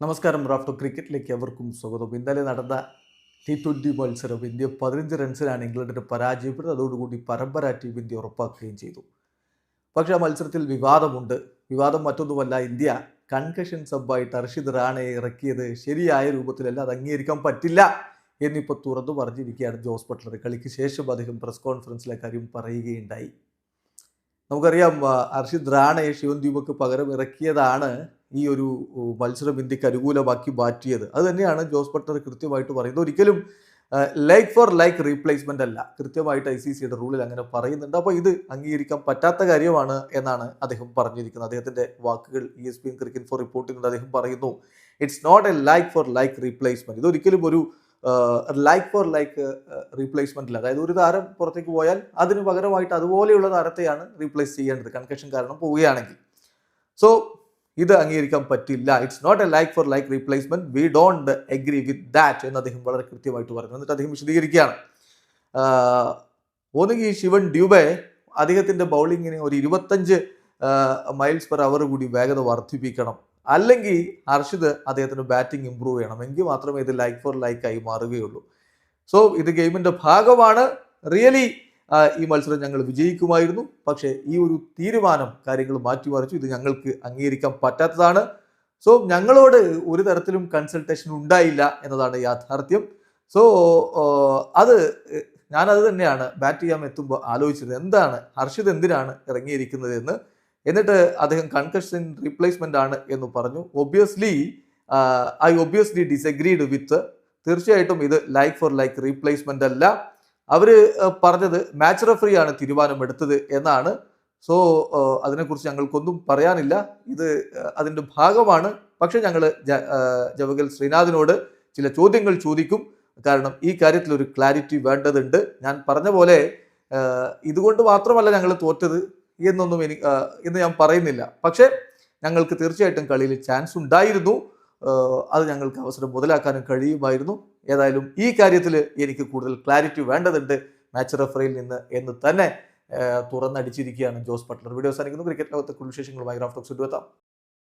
നമസ്കാരം റാഫ്റ്റോ ക്രിക്കറ്റിലേക്ക് എവർക്കും സ്വാഗതം. ഇന്നലെ നടന്ന ടി ട്വന്റി മത്സരം ഇന്ത്യ പതിനഞ്ച് റൺസിനാണ് ഇംഗ്ലണ്ടിനെ പരാജയപ്പെട്ടത് അതോടുകൂടി പരമ്പര ടീം ഇന്ത്യ ഉറപ്പാക്കുകയും ചെയ്തു. പക്ഷേ ആ മത്സരത്തിൽ വിവാദമുണ്ട്. വിവാദം മറ്റൊന്നുമല്ല ഇന്ത്യ കൺകഷൻ സബ്ബായിട്ട് അർഷിദ് റാണയെ ഇറക്കിയത് ശരിയായ രൂപത്തിലല്ല അത് അംഗീകരിക്കാൻ പറ്റില്ല എന്നിപ്പോൾ തുറന്നു പറഞ്ഞിരിക്കുകയാണ് ജോസ് ബട്ട്ലർ. കളിക്ക് ശേഷം അദ്ദേഹം പ്രസ് കോൺഫറൻസിലെ കാര്യം പറയുകയുണ്ടായി. നമുക്കറിയാം അർഷിദ് റാണയെ ശിവൻ ദ്വീപക്ക് പകരം ഇറക്കിയതാണ് ഈ ഒരു മത്സരം ഇന്ത്യയ്ക്ക് അനുകൂലമാക്കി മാറ്റിയത്. അത് തന്നെയാണ് ജോസ് ബട്ടർ കൃത്യമായിട്ട് പറയുന്നത്. ഒരിക്കലും ലൈക്ക് ഫോർ ലൈക്ക് റീപ്ലേസ്മെന്റ് അല്ല. കൃത്യമായിട്ട് ഐ സി സിയുടെ റൂളിൽ അങ്ങനെ പറയുന്നുണ്ട്. അപ്പോൾ ഇത് അംഗീകരിക്കാൻ പറ്റാത്ത കാര്യമാണ് എന്നാണ് അദ്ദേഹം പറഞ്ഞിരിക്കുന്നത്. അദ്ദേഹത്തിന്റെ വാക്കുകൾ E S P cricket for reporting അദ്ദേഹം പറയുന്നു. It's not a like for like replacement ഇതൊരിക്കലും ഒരു ലൈക്ക് ഫോർ ലൈക്ക് റീപ്ലേസ്മെന്റിൽ അതായത് ഒരു താരം പുറത്തേക്ക് പോയാൽ അതിന് പകരമായിട്ട് അതുപോലെയുള്ള താരത്തെയാണ് റീപ്ലേസ് ചെയ്യേണ്ടത്. കൺകഷൻ കാരണം പോവുകയാണെങ്കിൽ. സോ ഇത് അംഗീകരിക്കാൻ പറ്റില്ല. It's not a like for like replacement we don't agree with that എന്ന് അദ്ദേഹം വളരെ കൃത്യമായിട്ട് പറഞ്ഞു. എന്നിട്ട് അദ്ദേഹം വിശദീകരിക്കുകയാണ്. ഒന്നുകിൽ ശിവൻ ഡ്യൂബെ അദ്ദേഹത്തിന്റെ ബൗളിങ്ങിന് ഒരു ഇരുപത്തഞ്ച് മൈൽസ് പെർ അവർ കൂടി വേഗത വർദ്ധിപ്പിക്കണം. അല്ലെങ്കിൽ ഹർഷിത് അദ്ദേഹത്തിന്റെ ബാറ്റിംഗ് ഇമ്പ്രൂവ് ചെയ്യണം. എങ്കിൽ മാത്രമേ ഇത് ലൈക്ക് ഫോർ ലൈക്ക് ആയി മാറുകയുള്ളൂ. സോ ഇത് ഗെയിമിന്റെ ഭാഗമാണ്. റിയലി ഈ മത്സരം ഞങ്ങൾ വിജയിക്കുമായിരുന്നു. പക്ഷേ ഈ ഒരു തീരുമാനം കാര്യങ്ങൾ മാറ്റിമറിച്ചു. ഇത് ഞങ്ങൾക്ക് അംഗീകരിക്കാൻ പറ്റാത്തതാണ്. സോ ഞങ്ങളോട് ഒരു തരത്തിലും കൺസൾട്ടേഷൻ ഉണ്ടായില്ല എന്നതാണ് യാഥാർത്ഥ്യം. സോ അത് ഞാനത് തന്നെയാണ് ബാറ്റ് ചെയ്യാൻ എത്തുമ്പോൾ ആലോചിച്ചത്. എന്താണ്? ഹർഷിത് എന്തിനാണ് ഇറങ്ങിയിരിക്കുന്നത് എന്ന്. എന്നിട്ട് അദ്ദേഹം കൺകഷൻ റീപ്ലേസ്മെന്റ് ആണ് എന്ന് പറഞ്ഞു. Obviously I obviously disagreed with തീർച്ചയായിട്ടും ഇത് ലൈക്ക് ഫോർ ലൈക്ക് റീപ്ലേസ്മെന്റ് അല്ല. അവർ പറഞ്ഞത് മാച്ച് റെഫറി ആണ് തീരുമാനമെടുത്തത് എന്നാണ്. സോ അതിനെക്കുറിച്ച് ഞങ്ങൾക്കൊന്നും പറയാനില്ല. ഇത് അതിന്റെ ഭാഗമാണ്. പക്ഷെ ഞങ്ങൾ ജവഗൽ ശ്രീനാഥിനോട് ചില ചോദ്യങ്ങൾ ചോദിക്കും. കാരണം ഈ കാര്യത്തിൽ ഒരു ക്ലാരിറ്റി വേണ്ടതുണ്ട്. ഞാൻ പറഞ്ഞ പോലെ ഇതുകൊണ്ട് മാത്രമല്ല ഞങ്ങൾ തോറ്റത്. എന്നൊന്നും എനിക്ക് എന്ന് ഞാൻ പറയുന്നില്ല. പക്ഷേ ഞങ്ങൾക്ക് തീർച്ചയായിട്ടും കളിയിൽ ചാൻസ് ഉണ്ടായിരുന്നു. അത് ഞങ്ങൾക്ക് അവസരം മുതലാക്കാനും കഴിയുമായിരുന്നു. ഏതായാലും ഈ കാര്യത്തിൽ എനിക്ക് കൂടുതൽ ക്ലാരിറ്റി വേണ്ടതുണ്ട്. മാച്ച് റെഫറിയിൽ നിന്ന് എന്ന് തന്നെ തുറന്നടിച്ചിരിക്കുകയാണ് ജോസ് ബട്ട്ലർ വീഡിയോ അവസാനിക്കുന്നു. ക്രിക്കറ്റ് ലോകത്തെ കുറിച്ച് വിശേഷങ്ങളുമായി ഗ്രാഫ്റ്റോക്സ് എത്താം.